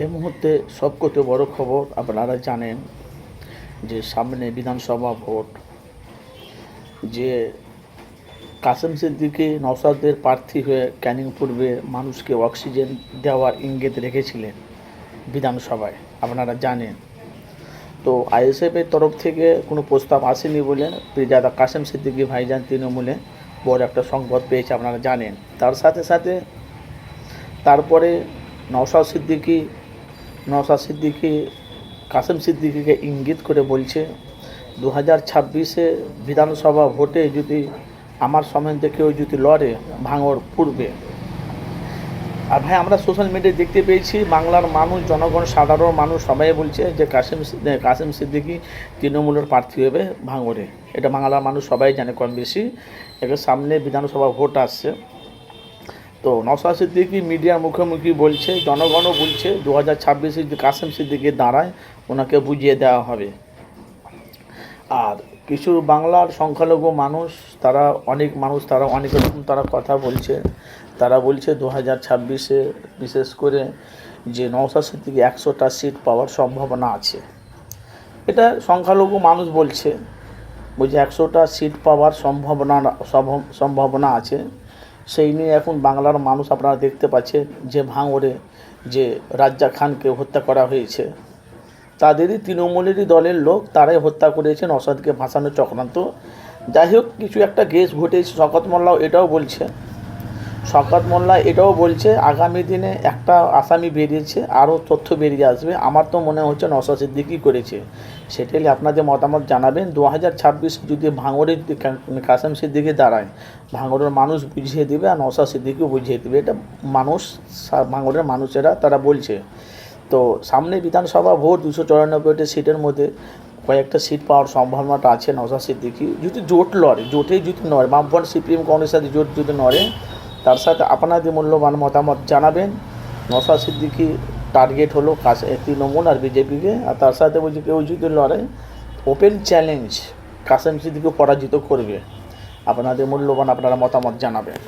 এই মুহূর্তে সবকটি বড় খবর আপনারা জানেন যে সামনে বিধানসভা ভোট, যে কাসেম সিদ্দিকি নওসাদের প্রার্থী হয়ে ক্যানিং পূর্বে মানুষকে অক্সিজেন দেওয়ার ইঙ্গিত রেখেছিলেন বিধানসভায়, আপনারা জানেন। তো আইএসএফের তরফ থেকে কোনো প্রস্তাব আসেনি বলে পিরজাদা কাসেম সিদ্দিকি ভাইজান তৃণমূলে বড় একটা সংবাদ পেয়েছে, আপনারা জানেন। তার সাথে সাথে তারপরে নওশাদ সিদ্দিকি নওশাদ সিদ্দিকি, কাসেম সিদ্দিকিকে ইঙ্গিত করে বলছে দু হাজার ছাব্বিশে বিধানসভা ভোটে যদি আমার সম্বন্ধে কেউ যদি লড়ে ভাঙর পূর্বে। আর ভাই, আমরা সোশ্যাল মিডিয়ায় দেখতে পেয়েছি, বাংলার মানুষ, জনগণ, সাধারণ মানুষ সবাই বলছে যে কাসেম কাসেম সিদ্দিকি তৃণমূলের প্রার্থী হবে ভাঙরে। এটা বাংলার মানুষ সবাই জানে কম বেশি। এবার সামনে বিধানসভা ভোট আসছে। তো নওশাদ সিদ্দিকি মিডিয়ার মুখোমুখি বলছে, জনগণও বলছে দু হাজার ছাব্বিশে কাসেম সিদ্দিকি দাঁড়ায়, ওনাকে বুঝিয়ে দেওয়া হবে। আর কিছু বাংলার সংখ্যালঘু মানুষ, তারা অনেক মানুষ, তারা অনেক রকম তারা কথা বলছে। তারা বলছে দু হাজার ছাব্বিশে বিশেষ করে যে নওশাদ সিদ্দিকি একশোটা সিট পাওয়ার সম্ভাবনা আছে। এটা সংখ্যালঘু মানুষ বলছে বলছে একশোটা সিট পাওয়ার সম্ভাবনা সম্ভাবনা আছে। সেই নিয়ে এখন বাংলার মানুষ আপনারা দেখতে পাচ্ছে যে ভাঙড়ে যে রাজ্জা খানকে হত্যা করা হয়েছে। তাদেরই তৃণমূলেরই দলের লোক তারাই হত্যা করেছেন অসাদকে ভাসানোর চক্রান্ত। যাই হোক, কিছু একটা গেস ঘটেছে, শকত মোল্লাও এটাও বলছে শকত মোল্লা এটাও বলছে, আগামী দিনে একটা আসামি বেরিয়েছে, আরও তথ্য বেরিয়ে আসবে। আমার তো মনে হচ্ছে নশা সিদ্দিকি করেছে। সেটাই আপনাদের মতামত জানাবেন। দু হাজার ছাব্বিশ যদি কা- কাসেম সিদ্দিকি দাঁড়ায়, ভাঙড়ের মানুষ বুঝিয়ে দেবে আর নশা সিদ্দিকিও বুঝিয়ে দেবে। এটা মানুষ ভাঙড়ের মানুষেরা তারা বলছে। তো সামনে বিধানসভা ভোট দুশো চুরানব্বইটি সিটের মধ্যে কয়েকটা সিট পাওয়ার সম্ভাবনাটা আছে নওশাদ সিদ্দিকি। যদি জোট লড়ে জোটে যদি নড়ে, বামফ্রন্ট সিপিএম কংগ্রেসের সাথে জোট যদি নড়ে তার সাথে আপনাদের মূল্যবান মতামত জানাবেন নসা সিদ্দিকি টার্গেট হলো কাছে তৃণমূল আর বিজেপিকে, আর তার সাথে বলছি কেউ যদি লড়ে ওপেন চ্যালেঞ্জ কাসেম সিদ্দিকে পরাজিত করবে। আপনাদের মূল্যবান আপনারা মতামত জানাবেন।